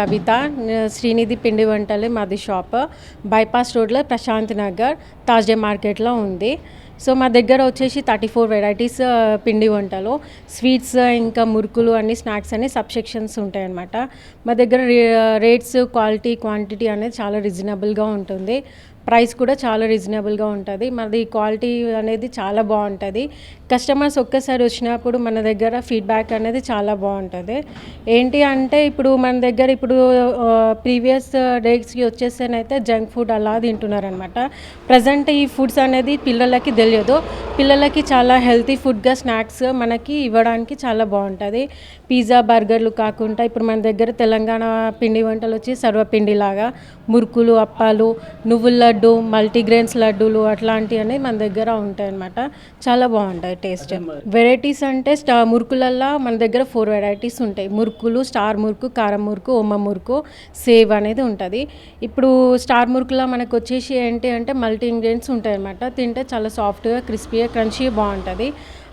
కవిత శ్రీనిధి పిండి వంటలు మాది షాప్. బైపాస్ రోడ్లో ప్రశాంత్ నగర్ తాజ్డే మార్కెట్లో ఉంది. సో మా దగ్గర వచ్చేసి థర్టీ ఫోర్ వెరైటీస్ పిండి వంటలు. స్వీట్స్ ఇంకా మురుకులు అన్ని స్నాక్స్ అన్ని సబ్సెక్షన్స్ ఉంటాయన్నమాట. మా దగ్గర రే- రేట్స్ క్వాలిటీ క్వాంటిటీ అనేది చాలా రీజనబుల్గా ఉంటుంది. ప్రైస్ కూడా చాలా రీజనబుల్గా ఉంటుంది. మనది క్వాలిటీ అనేది చాలా బాగుంటుంది. కస్టమర్స్ ఒక్కసారి వచ్చినప్పుడు మన దగ్గర ఫీడ్బ్యాక్ అనేది చాలా బాగుంటుంది. ఏంటి అంటే ఇప్పుడు మన దగ్గర ఇప్పుడు ప్రీవియస్ డేస్కి వచ్చేసేనైతే జంక్ ఫుడ్ అలా తింటున్నారనమాట. ప్రజెంట్ ఈ ఫుడ్స్ అనేది పిల్లలకి తెలియదు. పిల్లలకి చాలా హెల్తీ ఫుడ్గా స్నాక్స్ మనకి ఇవ్వడానికి చాలా బాగుంటుంది. పిజ్జా బర్గర్లు కాకుండా ఇప్పుడు మన దగ్గర తెలంగాణ పిండి వంటలు వచ్చి సర్వపిండి లాగా మురుకులు అప్పాలు నువ్వుల లడ్డు మల్టీగ్రెయిన్స్ లడ్డూలు అట్లాంటివి అనేవి మన దగ్గర ఉంటాయి అన్నమాట చాలా బాగుంటాయి టేస్ట్. వెరైటీస్ అంటే స్టా మురుకులల్లో మన దగ్గర ఫోర్ వెరైటీస్ ఉంటాయి. మురుకులు స్టార్ మురుకు కారం మురుకు ఉమ్మ మురుకు సేవ్ అనేది ఉంటుంది. ఇప్పుడు స్టార్ మురుకులో మనకు వచ్చేసి ఏంటి అంటే మల్టీ ఇంగ్రీడియంట్స్ ఉంటాయి అన్నమాట తింటే చాలా సాఫ్ట్గా క్రిస్పీగా క్రంచీగా బాగుంటుంది.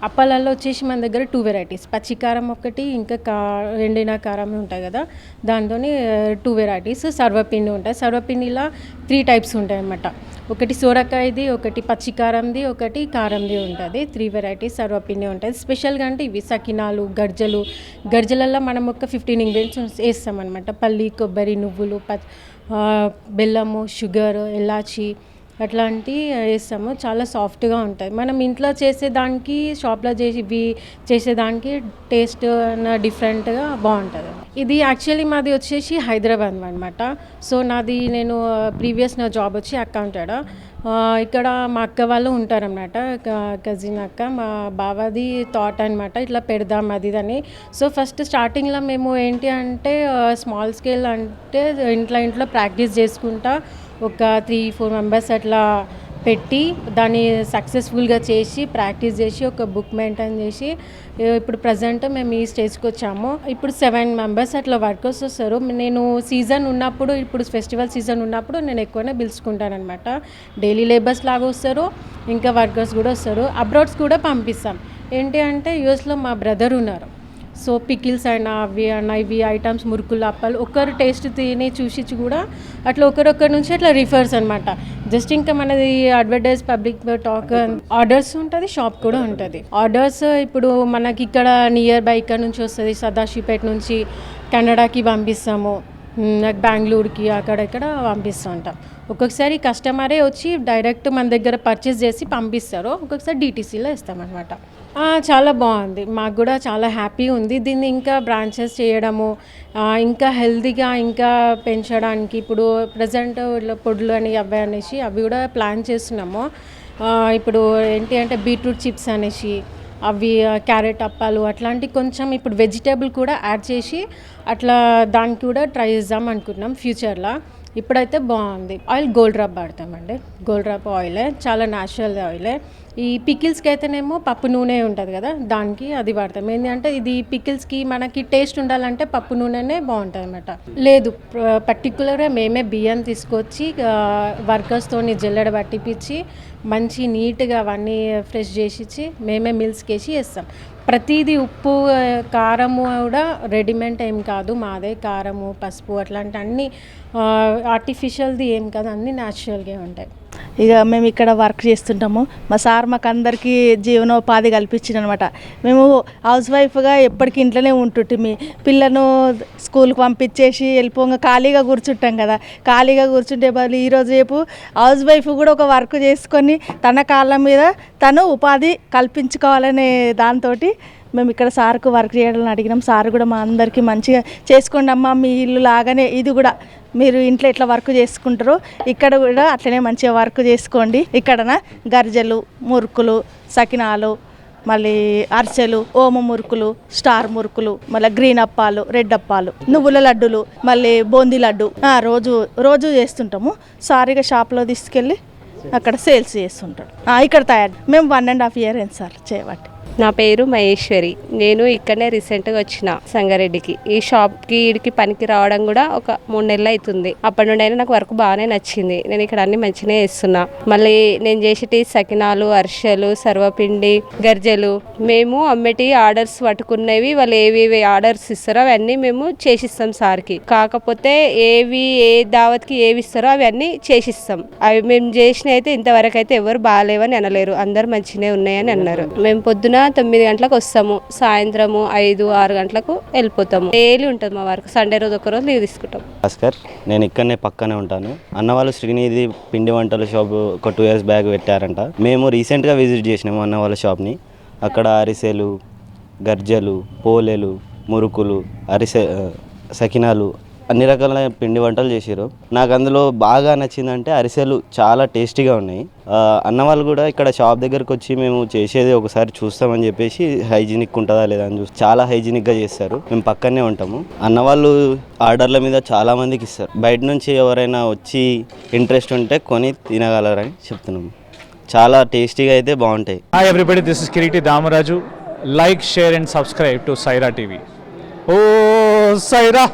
అప్పాలలో వచ్చేసి మన దగ్గర టూ వెరైటీస్ పచ్చి కారం ఒకటి ఇంకా కా ఎండిన కారం ఉంటాయి కదా దాంతో టూ వెరైటీస్ సర్వపిండి ఉంటాయి. సర్వపిండిలో త్రీ టైప్స్ ఉంటాయి అన్నమాట. ఒకటి సోరకాయది ఒకటి పచ్చి కారంది ఒకటి కారంది ఉంటుంది. త్రీ వెరైటీస్ సర్వపిండి ఉంటుంది స్పెషల్గా అంటే ఇవి సకినాలు గర్జలు. గర్జలల్లో మనం ఒక ఫిఫ్టీన్ ఇంగ్రీడియంట్స్ వేస్తామన్నమాట పల్లి కొబ్బరి నువ్వులు ప బెల్లము షుగర్ ఇలాచి అట్లాంటివి వేస్తాము చాలా సాఫ్ట్గా ఉంటాయి. మనం ఇంట్లో చేసేదానికి షాప్లో చేసి ఇవి చేసేదానికి టేస్ట్ డిఫరెంట్గా బాగుంటుంది. ఇది యాక్చువల్లీ మాది వచ్చేసి హైదరాబాద్ అనమాట సో నాది నేను ప్రీవియస్ నా జాబ్ వచ్చి అకౌంటెడ్ ఇక్కడ మా అక్క వాళ్ళు ఉంటారన్నమాట. కజిన్ అక్క మా బావది థాట్ అనమాట ఇట్లా పెడదాం అది అని. సో ఫస్ట్ స్టార్టింగ్లో మేము ఏంటి అంటే స్మాల్ స్కేల్ అంటే ఇంట్లో ఇంట్లో ప్రాక్టీస్ చేసుకుంటా ఒక త్రీ ఫోర్ మెంబర్స్ అట్లా పెట్టి దాన్ని సక్సెస్ఫుల్గా చేసి ప్రాక్టీస్ చేసి ఒక బుక్ మెయింటైన్ చేసి ఇప్పుడు ప్రజెంట్ మేము ఈ స్టేజ్కి వచ్చాము. ఇప్పుడు సెవెన్ మెంబర్స్ అట్లా వర్కర్స్ వస్తారు నేను సీజన్ ఉన్నప్పుడు ఇప్పుడు ఫెస్టివల్ సీజన్ ఉన్నప్పుడు నేను ఎక్కువనే పిలుచుకుంటానమాట డైలీ లేబర్స్ లాగా వస్తారు ఇంకా వర్కర్స్ కూడా వస్తారు. అబ్రాడ్స్ కూడా పంపిస్తాం. ఏంటి అంటే యూఎస్లో మా బ్రదర్ ఉన్నారు. సో పికిల్స్ అయినా అవి అయినా ఇవి ఐటమ్స్ మురుకులు అప్పాలు ఒకరు టేస్ట్ తిని చూసి కూడా అట్లా ఒకరొకరి నుంచి అట్లా రిఫర్స్ అనమాట జస్ట్ ఇంకా మనది అడ్వర్టైజ్ పబ్లిక్ టాక్ ఆర్డర్స్ ఉంటుంది షాప్ కూడా ఉంటుంది. ఆర్డర్స్ ఇప్పుడు మనకి ఇక్కడ నియర్ బై ఇక్కడ నుంచి వస్తుంది సదాశివపేట నుంచి కెనడాకి పంపిస్తాము. నాకు బెంగళూరుకి అక్కడ ఇక్కడ ఒక్కొక్కసారి కస్టమరే వచ్చి డైరెక్ట్ మన దగ్గర పర్చేస్ చేసి పంపిస్తారు. ఒక్కొక్కసారి డీటీసీలో ఇస్తామన్నమాట. చాలా బాగుంది. మాకు కూడా చాలా హ్యాపీ ఉంది. దీన్ని ఇంకా బ్రాంచెస్ చేయడము ఇంకా హెల్తీగా ఇంకా పెంచడానికి ఇప్పుడు ప్రజెంట్ పొడులు అని అవి అనేసి అవి కూడా ప్లాన్ చేస్తున్నాము. ఇప్పుడు ఏంటి అంటే బీట్రూట్ చిప్స్ అనేసి అవి క్యారెట్ అప్పాలు అట్లాంటి కొంచెం ఇప్పుడు వెజిటేబుల్ కూడా యాడ్ చేసి అట్లా దానికి కూడా ట్రై చేద్దాం అనుకుంటున్నాం ఫ్యూచర్లో. ఇప్పుడైతే బాగుంది. ఆయిల్ గోల్డ్ రబ్ వాడతామండి. గోల్డ్ రబ్ ఆయిలే చాలా న్యాచురల్ ఆయిలే. ఈ పికిల్స్కి అయితేనేమో పప్పు నూనె ఉంటుంది కదా దానికి అది వాడతాం. ఏంటంటే ఇది పికిల్స్కి మనకి టేస్ట్ ఉండాలంటే పప్పు నూనెనే బాగుంటుంది అనమాట లేదు పర్టికులర్గా మేమే బియ్యం తీసుకొచ్చి వర్కర్స్తో జల్లెడ పట్టిపించి మంచి నీట్గా అవన్నీ ఫ్రెష్ చేసి మేమే మిల్స్కి వేసి వేస్తాం ప్రతిదీ ఉప్పు కారము కూడా రెడీమేడ్ ఏం కాదు మాదే కారము పసుపు అట్లాంటి అన్ని ఆర్టిఫిషియల్ది ఏం కాదు అన్నీ న్యాచురల్గా ఉంటాయి. ఇక మేము ఇక్కడ వర్క్ చేస్తుంటాము. మా సార్ మాకు అందరికీ జీవనోపాధి కల్పించింది అనమాట మేము హౌస్ వైఫ్గా ఎప్పటికీ ఇంట్లోనే ఉంటుంటిమి పిల్లను స్కూల్కి పంపించేసి వెళ్ళిపోగా ఖాళీగా కూర్చుంటాం కదా. ఖాళీగా కూర్చుంటే బదులు ఈరోజు రేపు హౌస్ వైఫ్ కూడా ఒక వర్క్ చేసుకొని తన కాళ్ళ మీద తను ఉపాధి కల్పించుకోవాలనే దాంతో మేము ఇక్కడ సార్కు వర్క్ చేయాలని అడిగినాం. సార్ కూడా మా అందరికీ మంచిగా చేసుకోండి అమ్మా మీ ఇల్లు లాగానే ఇది కూడా మీరు ఇంట్లో ఎట్లా వర్క్ చేసుకుంటారో ఇక్కడ కూడా అట్లనే మంచిగా వర్క్ చేసుకోండి. ఇక్కడన గర్జలు మురుకులు సకినాలు మళ్ళీ అరిసెలు ఓమ మురుకులు స్టార్ మురుకులు మళ్ళీ గ్రీన్ అప్పాలు రెడ్ అప్పాలు నువ్వుల లడ్డులు మళ్ళీ బూందీ లడ్డు. రోజు రోజు చేస్తుంటాము. సారీగా షాప్లో తీసుకెళ్ళి అక్కడ సేల్స్ చేస్తుంటాడు. ఇక్కడ తయారు. మేము వన్ అండ్ హాఫ్ ఇయర్ అయింది సార్ చేయబట్టి. నా పేరు మహేశ్వరి. నేను ఇక్కడనే రీసెంట్గా వచ్చిన సంగారెడ్డికి. ఈ షాప్కి ఈడికి పనికి రావడం కూడా ఒక మూడు నెలలు అవుతుంది అప్పటి నుండి అయినా నాకు వర్క్ బాగానే నచ్చింది. నేను ఇక్కడ అన్ని మంచిగానే చేస్తున్నా. మళ్ళీ నేను చేసేటి సకినాలు అరిసెలు సర్వపిండి గర్జెలు. మేము అమ్మటి ఆర్డర్స్ పట్టుకున్నవి వాళ్ళు ఏవి ఏవి ఆర్డర్స్ ఇస్తారో అవన్నీ మేము చేసిస్తాం సార్కి. కాకపోతే ఏవి ఏ దావత్కి ఏవి ఇస్తారో అవన్నీ చేసిస్తాం. అవి మేము చేసిన అయితే ఇంతవరకు అయితే ఎవరు బాగాలేవని అనలేరు. అందరు మంచిగానే ఉన్నాయని అన్నారు. మేము పొద్దున తొమ్మిది గంటలకు వస్తాము. సాయంత్రము ఐదు ఆరు గంటలకు వెళ్ళిపోతాము. డైలీ ఉంటుంది మా వర్క్. సండే రోజు ఒక రోజు లీవ్ తీసుకుంటాం. భాస్కర్ నేను ఇక్కడనే పక్కనే ఉంటాను. అన్న వాళ్ళు శ్రీనిధి పిండి వంటల షాప్ ఒక టూ ఇయర్స్ బ్యాగ్ పెట్టారంట. మేము రీసెంట్గా విజిట్ చేసినాము అన్న వాళ్ళ షాప్ని. అక్కడ అరిసెలు గర్జలు పోలేలు మురుకులు అరిసె సకినాలు అన్ని రకాల పిండి వంటలు చేసారు నాకు అందులో బాగా నచ్చిందంటే అరిసెలు చాలా టేస్టీగా ఉన్నాయి. అన్న వాళ్ళు కూడా ఇక్కడ షాప్ దగ్గరకు వచ్చి మేము చేసేది ఒకసారి చూస్తామని చెప్పేసి హైజీనిక్ ఉంటుందా లేదా అని చూసి చాలా హైజీనిక్గా చేస్తారు. మేము పక్కనే ఉంటాము. అన్న వాళ్ళు ఆర్డర్ల మీద చాలా మందికి ఇస్తారు. బయట నుంచి ఎవరైనా వచ్చి ఇంట్రెస్ట్ ఉంటే కొని తినగలరని చెప్తున్నాము చాలా టేస్టీగా అయితే బాగుంటాయి. Hi everybody this is Kiriti Damaraju like share and subscribe to Saira TV oh Sye Raa